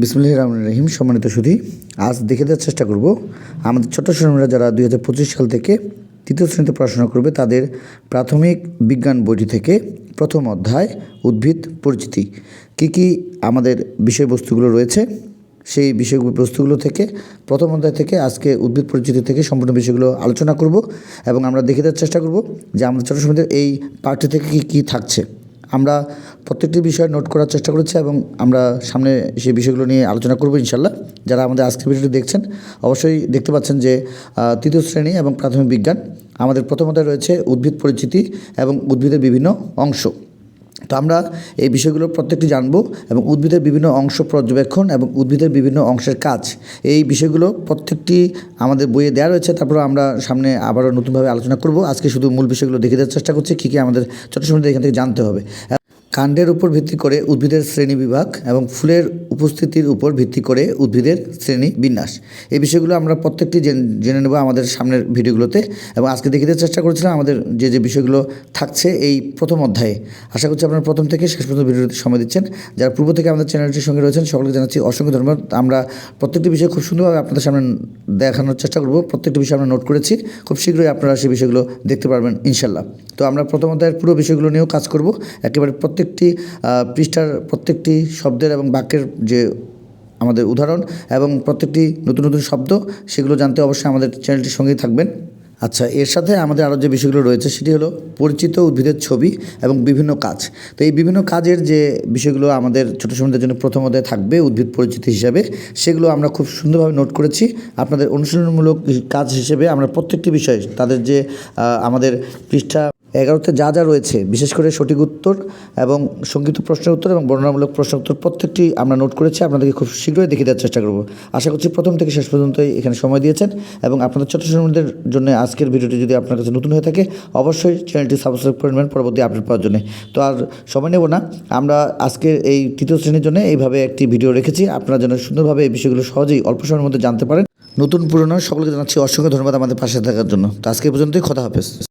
বিসমুল্লাহ রহমান রহিম, সম্মানিত সুধী, আজ দেখে দেওয়ার চেষ্টা করব। আমাদের ছোট্ট শ্রমীরা যারা দুই হাজার পঁচিশ সাল থেকে তৃতীয় শ্রেণীতে পড়াশোনা করবে, তাদের প্রাথমিক বিজ্ঞান বইটি থেকে প্রথম অধ্যায়, উদ্ভিদ পরিচিতি কী কী আমাদের বিষয়বস্তুগুলো রয়েছে, সেই বিষয়বস্তুগুলো থেকে, প্রথম অধ্যায় থেকে, আজকে উদ্ভিদ পরিচিতি থেকে সম্পূর্ণ বিষয়গুলো আলোচনা করব এবং আমরা দেখে দেওয়ার চেষ্টা করব যে আমাদের ছোটো সমিতির এই পার্টি থেকে কী কী থাকছে। আমরা প্রত্যেকটি বিষয় নোট করার চেষ্টা করেছি এবং আমরা সামনে সেই বিষয়গুলো নিয়ে আলোচনা করব ইনশাল্লাহ। যারা আমাদের আজকের ভিডিওটি দেখছেন, অবশ্যই দেখতে পাচ্ছেন যে তৃতীয় শ্রেণি এবং প্রাথমিক বিজ্ঞান আমাদের প্রথমত রয়েছে উদ্ভিদ পরিচিতি এবং উদ্ভিদের বিভিন্ন অংশ। তো আমরা এই বিষয়গুলো প্রত্যেকটি জানব এবং উদ্ভিদের বিভিন্ন অংশ পর্যবেক্ষণ এবং উদ্ভিদের বিভিন্ন অংশের কাজ। এই বিষয়গুলো প্রত্যেকটি আমাদের বইয়ে দেওয়া রয়েছে তারপর আমরা সামনে আবারও নতুনভাবে আলোচনা করব। আজকে শুধু মূল বিষয়গুলো দেখে দেওয়ার চেষ্টা করছি, কী কী আমাদের ছোটো সময় এখান থেকে জানতে হবে। কাণ্ডের উপর ভিত্তি করে উদ্ভিদের শ্রেণি বিভাগ এবং ফুলের উপস্থিতির উপর ভিত্তি করে উদ্ভিদের শ্রেণি বিন্যাস। এই বিষয়গুলো আমরা প্রত্যেকটি জেন- নেব আমাদের সামনের ভিডিওগুলোতে এবং আজকে দেখিতে চেষ্টা করেছিলাম আমাদের যে যে বিষয়গুলো থাকছে এই প্রথম অধ্যায়ে। আশা করছি আপনারা প্রথম থেকে শেষ পর্যন্ত ভিডিওতে সময় দিচ্ছেন। যারা পূর্ব থেকে আমাদের চ্যানেলটির সঙ্গে রয়েছেন, সকলকে জানাচ্ছি অসংখ্য ধন্যবাদ। আমরা প্রত্যেকটি বিষয় খুব সুন্দরভাবে আপনাদের সামনে দেখানোর চেষ্টা করব। প্রত্যেকটি বিষয় আমরা নোট করেছি। খুব শীঘ্রই আপনারা সেই বিষয়গুলো দেখতে পারবেন ইনশাল্লাহ তো আমরা প্রথমত অধ্যায়ের পুরো বিষয়গুলো নিয়েও কাজ করব। একেবারে প্রত্যেকটি পৃষ্ঠার প্রত্যেকটি শব্দের এবং বাক্যের যে আমাদের উদাহরণ এবং প্রত্যেকটি নতুন নতুন শব্দ, সেগুলো জানতে অবশ্যই আমাদের চ্যানেলটির সঙ্গেই থাকবেন। আচ্ছা এর সাথে আমাদের আরও যে বিষয়গুলো রয়েছে, সেটি হলো পরিচিত উদ্ভিদের ছবি এবং বিভিন্ন কাজ। তো এই বিভিন্ন কাজের যে বিষয়গুলো আমাদের ছোটো সময়দের জন্য প্রথম অধ্যায়ে থাকবে, উদ্ভিদ পরিচিতি হিসাবে, সেগুলো আমরা খুব সুন্দরভাবে নোট করেছি। আপনাদের অনুশীলনমূলক কাজ হিসেবে আমরা প্রত্যেকটি বিষয় তাদের যে আমাদের পৃষ্ঠা এগারোতে যা যা রয়েছে, বিশেষ করে সঠিক উত্তর এবং সংক্ষিপ্ত প্রশ্নের উত্তর এবং বর্ণনামূলক প্রশ্ন উত্তর, প্রত্যেকটি আমরা নোট করেছি, আপনাদেরকে খুব শীঘ্রই দেখিয়ে দেওয়ার চেষ্টা করব। আশা করছি প্রথম থেকে শেষ পর্যন্তই এখানে সময় দিয়েছেন এবং আপনাদের ছোট শ্রেণীদের জন্য আজকের ভিডিওটি যদি আপনার কাছে নতুন হয়ে থাকে, অবশ্যই চ্যানেলটি সাবস্ক্রাইব করে নেবেন পরবর্তী আপডেট পাওয়ার জন্য। তো আর সময় নেব না, আমরা আজকের এই তৃতীয় শ্রেণির জন্য এইভাবে একটি ভিডিও রেখেছি, আপনারা যেন সুন্দরভাবে এই বিষয়গুলো সহজেই অল্প সময়ের মধ্যে জানতে পারেন। নতুন পুরনো সকলকে জানাচ্ছি অসংখ্য ধন্যবাদ আমাদের পাশে থাকার জন্য। তো আজকে পর্যন্তই কথা হাফেজ।